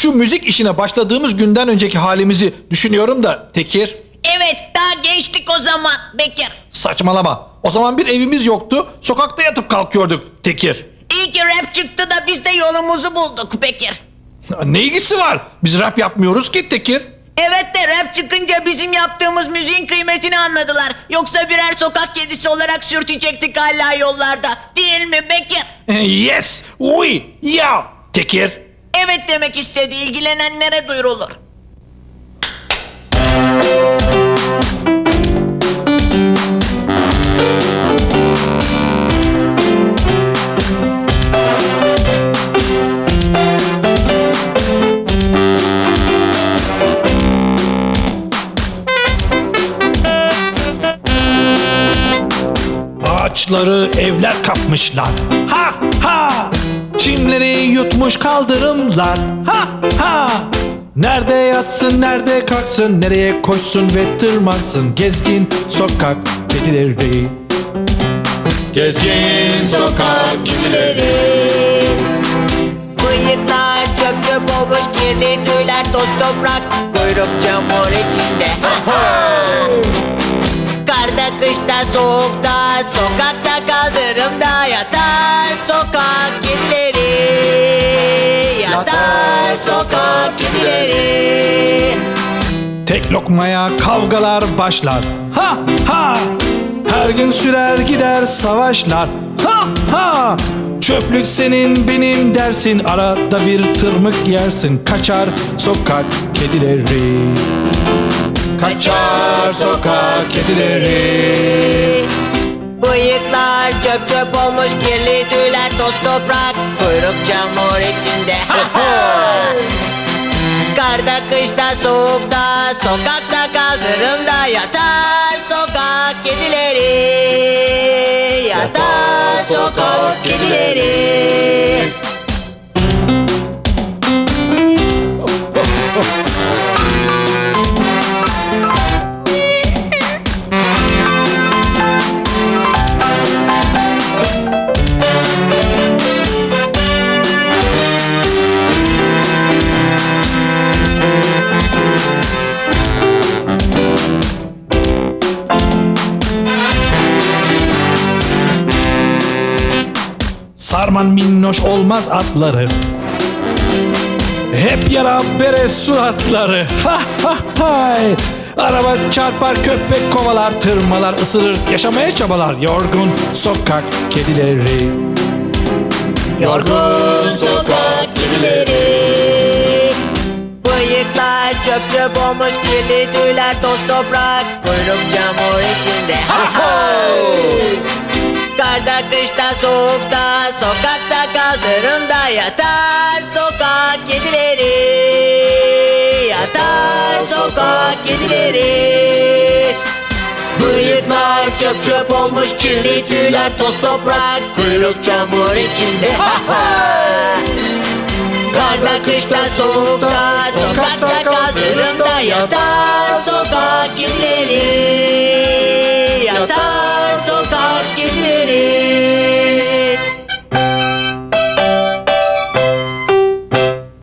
Şu müzik işine başladığımız günden önceki halimizi düşünüyorum da Tekir. Evet daha gençtik o zaman Bekir. Saçmalama. O zaman bir evimiz yoktu. Sokakta yatıp kalkıyorduk Tekir. İyi ki rap çıktı da biz de yolumuzu bulduk Bekir. Ne ilgisi var? Biz rap yapmıyoruz ki Tekir. Evet de rap çıkınca bizim yaptığımız müziğin kıymetini anladılar. Yoksa birer sokak kedisi olarak sürtecektik hala yollarda. Değil mi Bekir? Yes, oui, ya Tekir. Evet demek istedi ilgilenenlere duyurulur. Ağaçları evler kapmışlar. Ha. Çimleri yutmuş kaldırımlar. Ha ha. Nerede yatsın, nerede kalksın, nereye koşsun ve tırmansın gezgin sokak kedileri. Gezgin sokak kedileri Bıyıklar çöp çöp olmuş kirli tüyler toz toprak Kuyruk çamur içinde Karda kışta soğukta lokmaya kavgalar başlar. Ha ha. Her gün sürer gider savaşlar. Ha ha. Çöplük senin benim dersin arada bir tırmık yersin kaçar sokak kedileri kaçar sokak kedileri Bıyıklar çöp çöp olmuş kirli tüyler toz toprak Kuyruk çamur içinde Karda kışta soğukta sokakta kaldırımda yatan sokak Sarman minnoş olmaz atları. Hep yara bere suratları Ha ha hay! Araba çarpar köpek kovalar tırmalar ısırır. Yaşamaya çabalar yorgun sokak kedileri. Yorgun sokak kedileri. Bıyıklar çöp çöp olmuş kirli tüyler toz toprak. Kuyruk çamur içinde Karda kışta soğukta sokakta kaldırımda yatar. Sokak kedileri Yatar. Sokak kedileri. Bıyıklar çöp çöp olmuş kirli tüyler toz toprak Kuyruk çamur içinde. Karda kışta soğukta